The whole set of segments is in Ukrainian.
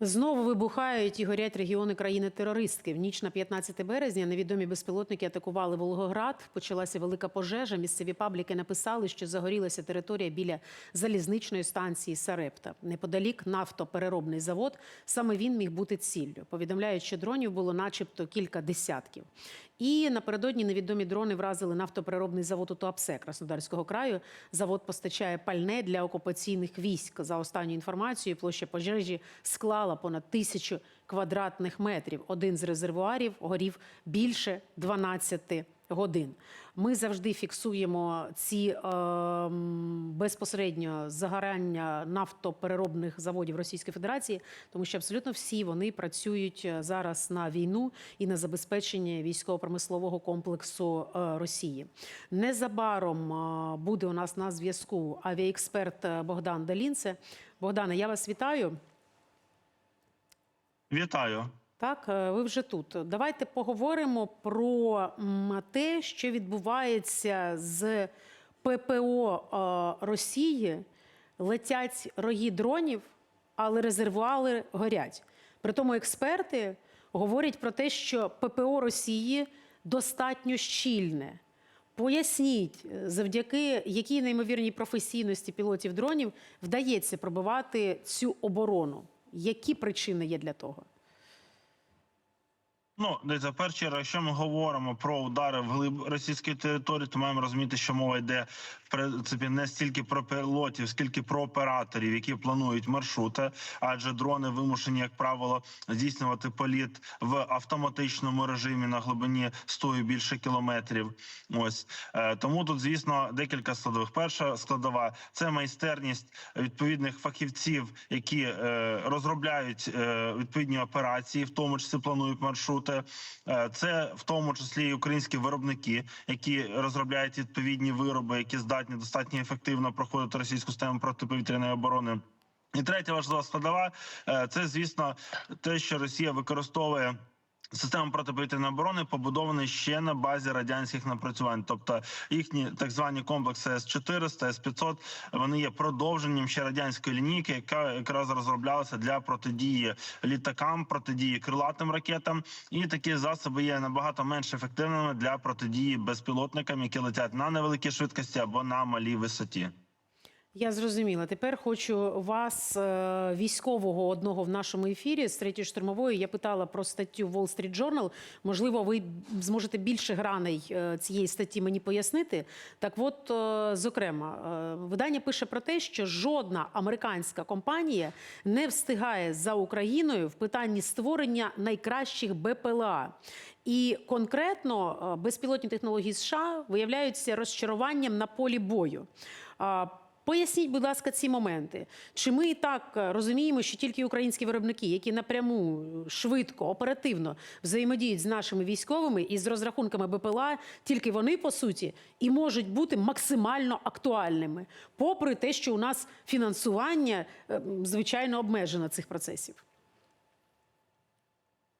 Знову вибухають і горять регіони країни-терористки. В ніч на 15 березня невідомі безпілотники атакували Волгоград. Почалася велика пожежа. Місцеві пабліки написали, що загорілася територія біля залізничної станції Сарепта. Неподалік нафтопереробний завод. Саме він міг бути ціллю. Повідомляють, що дронів було начебто кілька десятків. І напередодні невідомі дрони вразили нафтопереробний завод у Туапсе Краснодарського краю. Завод постачає пальне для окупаційних військ. За останню інформацією, площа пожежі склала понад тисячу квадратних метрів. Один з резервуарів горів більше 12 годин. Ми завжди фіксуємо ці е, безпосередньо загорання нафтопереробних заводів Російської Федерації, тому що абсолютно всі вони працюють е, зараз на війну і на забезпечення військово-промислового комплексу е, Росії. Незабаром е, буде у нас на зв'язку авіаексперт е, Богдан Далінце. Богдане, я вас вітаю. Вітаю. Так, е, ви вже тут. Давайте поговоримо про те, що відбувається з ППО е, Росії. Летять роги дронів, але резервуари горять. Притому експерти говорять про те, що ППО Росії достатньо щільне. Поясніть, е, завдяки якій неймовірній професійності пілотів дронів вдається пробивати цю оборону. Які причини є для того? Ну, дивіться, чергу, якщо ми говоримо про удари в глиб російської території, то маємо розуміти, що мова йде в принципі не стільки про пілотів, скільки про операторів, які планують маршрути, адже дрони вимушені, як правило, здійснювати політ в автоматичному режимі на глибині 100 і більше кілометрів. Ось Е, тому тут, звісно, декілька складових. Перша складова це майстерність відповідних фахівців, які е, розробляють е, відповідні операції, в тому числі планують маршрути. Е, Це в тому числі і українські виробники, які розробляють відповідні вироби, які здатні достатньо ефективно проходити російську систему протиповітряної оборони. І третя важлива складова е, це, звісно, те, що Росія використовує. Система протиповітряної оборони побудований ще на базі радянських напрацювань, тобто їхні так звані комплекси С 400 С 500 Вони є продовженням ще радянської лінійки, яка якраз розроблялася для протидії літакам, протидії крилатим ракетам. І такі засоби є набагато менш ефективними для протидії безпілотникам, які летять на невеликій швидкості або на малій висоті. Я зрозуміла. Тепер хочу вас, е, військового одного в нашому ефірі з третьої штурмової. Я питала про статтю Wall Street Journal. Можливо, ви зможете більше граней е, цієї статті мені пояснити. Так, от, е, зокрема, видання пише про те, що жодна американська компанія не встигає за Україною в питанні створення найкращих БПЛА. І конкретно безпілотні технології США виявляються розчаруванням на полі бою. Поясніть, будь ласка, ці моменти. Чи ми і так е, розуміємо, що тільки українські виробники, які напряму е, швидко, оперативно взаємодіють з нашими військовими і з розрахунками БПЛА, тільки вони по суті і можуть бути максимально актуальними, попри те, що у нас фінансування е, звичайно обмежено цих процесів.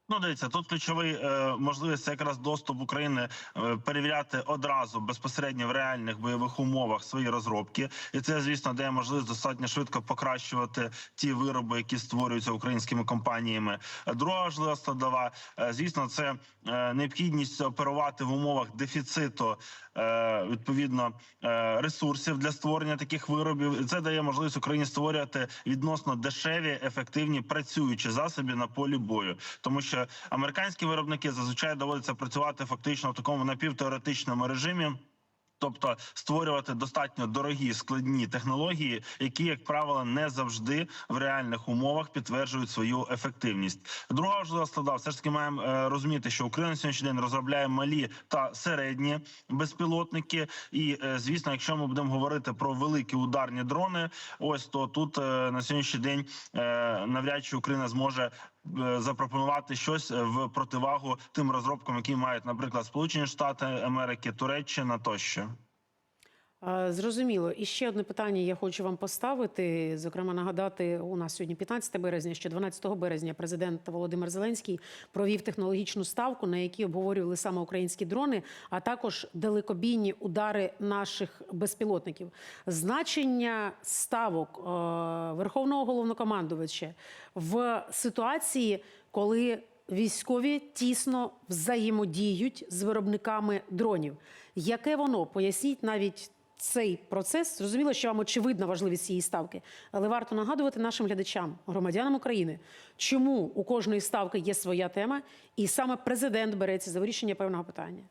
Ну, дивіться, тут ключовий е, можливість якраз доступ України е, перевіряти одразу безпосередньо в реальних бойових умовах свої розробки, і це, звісно, дає можливість достатньо швидко покращувати ті вироби, які створюються українськими компаніями. Друга важлива складова, е, звісно, це е, необхідність оперувати в умовах дефіциту е, відповідно е, ресурсів для створення таких виробів. І це дає можливість Україні створювати відносно дешеві, ефективні працюючі засоби на полі бою, тому що американські виробники зазвичай доводиться працювати фактично в такому напівтеоретичному режимі. Тобто створювати достатньо дорогі складні технології, які, як правило, не завжди в реальних умовах підтверджують свою ефективність. Друга важлива складова, все ж таки маємо е, розуміти, що Україна на сьогоднішній день розробляє малі та середні безпілотники. І е, звісно, якщо ми будемо говорити про великі ударні дрони, ось то тут е, на сьогоднішній день навряд чи Україна зможе запропонувати щось в противагу тим розробкам, які мають, наприклад, Сполучені Штати Америки, Туреччина тощо. Зрозуміло. І ще одне питання я хочу вам поставити. Зокрема, нагадати, у нас сьогодні 15 березня, що 12 березня президент Володимир Зеленський провів технологічну ставку, на якій обговорювали саме українські дрони, а також далекобійні удари наших безпілотників. Значення ставок е, Верховного головнокомандувача в ситуації, коли військові тісно взаємодіють з виробниками дронів. Яке воно поясніть навіть цей процес? Зрозуміло, що вам очевидна важливість цієї ставки, але варто нагадувати нашим глядачам, громадянам України, чому у кожної ставки є своя тема, і саме президент береться за вирішення певного питання.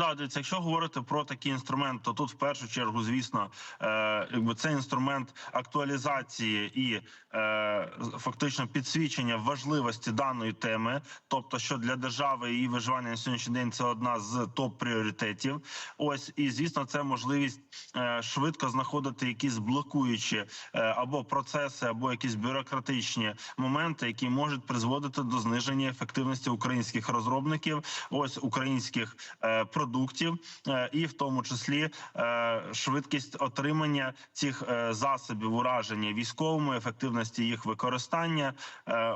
Да, дивіться, якщо говорити про такий інструмент, то тут в першу чергу, звісно, е, якби це інструмент актуалізації і е, фактично підсвічення важливості даної теми, тобто, що для держави її виживання на сьогоднішній день це одна з топ пріоритетів. Ось і звісно, це можливість е, швидко знаходити якісь блокуючі або процеси, або якісь бюрократичні моменти, які можуть призводити до зниження ефективності українських розробників, ось українських е, продуктів, е, і в тому числі е, швидкість отримання цих е, засобів ураження військовими, ефективності їх використання.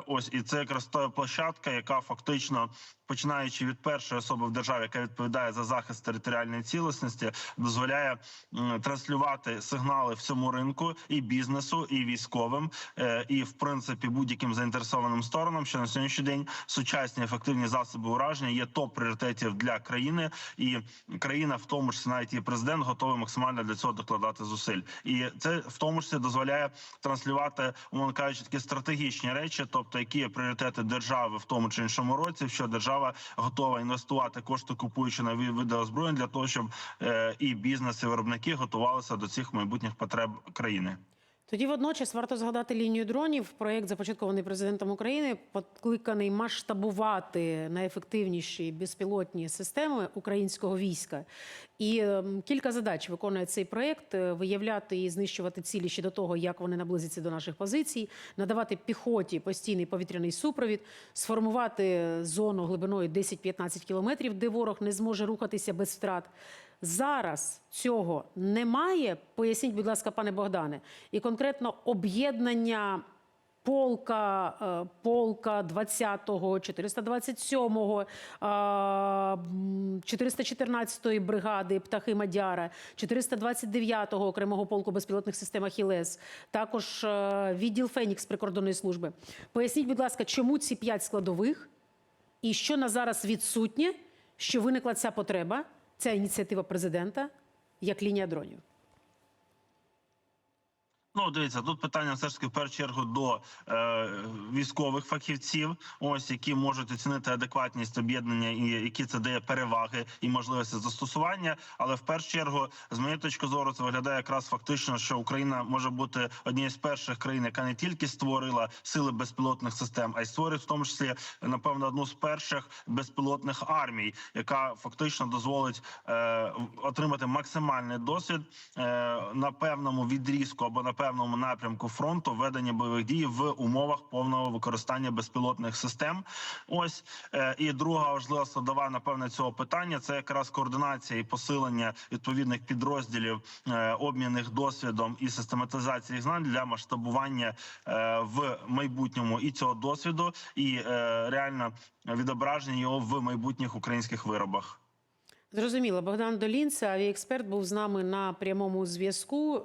Ось і це якраз та площадка, яка фактично. Починаючи від першої особи в державі, яка відповідає за захист територіальної цілісності, дозволяє транслювати сигнали всьому ринку і бізнесу, і військовим, і в принципі будь-яким заінтересованим сторонам, що на сьогоднішній день сучасні ефективні засоби ураження є топ пріоритетів для країни, і країна, в тому числі навіть і президент, готовий максимально для цього докладати зусиль. І це в тому числі дозволяє транслювати, умовно кажучи, такі стратегічні речі, тобто які є пріоритети держави в тому чи іншому році, що держава готова інвестувати кошти, купуючи нові види озброєнь для того, щоб е, і бізнес, і виробники готувалися до цих майбутніх потреб країни. Тоді водночас варто згадати лінію дронів. Проєкт, започаткований президентом України, покликаний масштабувати найефективніші безпілотні системи українського війська. І ем, кілька задач виконує цей проєкт: Е, виявляти і знищувати цілі ще до того, як вони наблизяться до наших позицій, надавати піхоті постійний повітряний супровід, сформувати зону глибиною 10-15 кілометрів, де ворог не зможе рухатися без втрат. Зараз цього немає. Поясніть, будь ласка, пане Богдане, і конкретно об'єднання полка, е, полка 20-го, 427-го, е, 414-ї бригади птахи Мадяра, 429-го окремого полку безпілотних систем Ахілес, також е, відділ Фенікс прикордонної служби. Поясніть, будь ласка, чому ці п'ять складових і що на зараз відсутнє, що виникла ця потреба, ця ініціатива президента як лінія дронів? Ну, дивіться, тут питання все ж таки в першу чергу до е, військових фахівців, ось які можуть оцінити адекватність об'єднання і які це дає переваги і можливості застосування. Але в першу чергу, з моєї точки зору, це виглядає якраз фактично, що Україна може бути однією з перших країн, яка не тільки створила сили безпілотних систем, а й створить в тому числі напевно одну з перших безпілотних армій, яка фактично дозволить е, отримати максимальний досвід е, на певному відрізку або на певному напрямку фронту ведення бойових дій в умовах повного використання безпілотних систем. Ось е, і друга важлива складова, напевне, цього питання це якраз координація і посилення відповідних підрозділів, е, обмінних досвідом і систематизації знань для масштабування е, в майбутньому і цього досвіду, і реально відображення його в майбутніх українських виробах. Зрозуміло, Богдан Долін, це авіаексперт, був з нами на прямому зв'язку.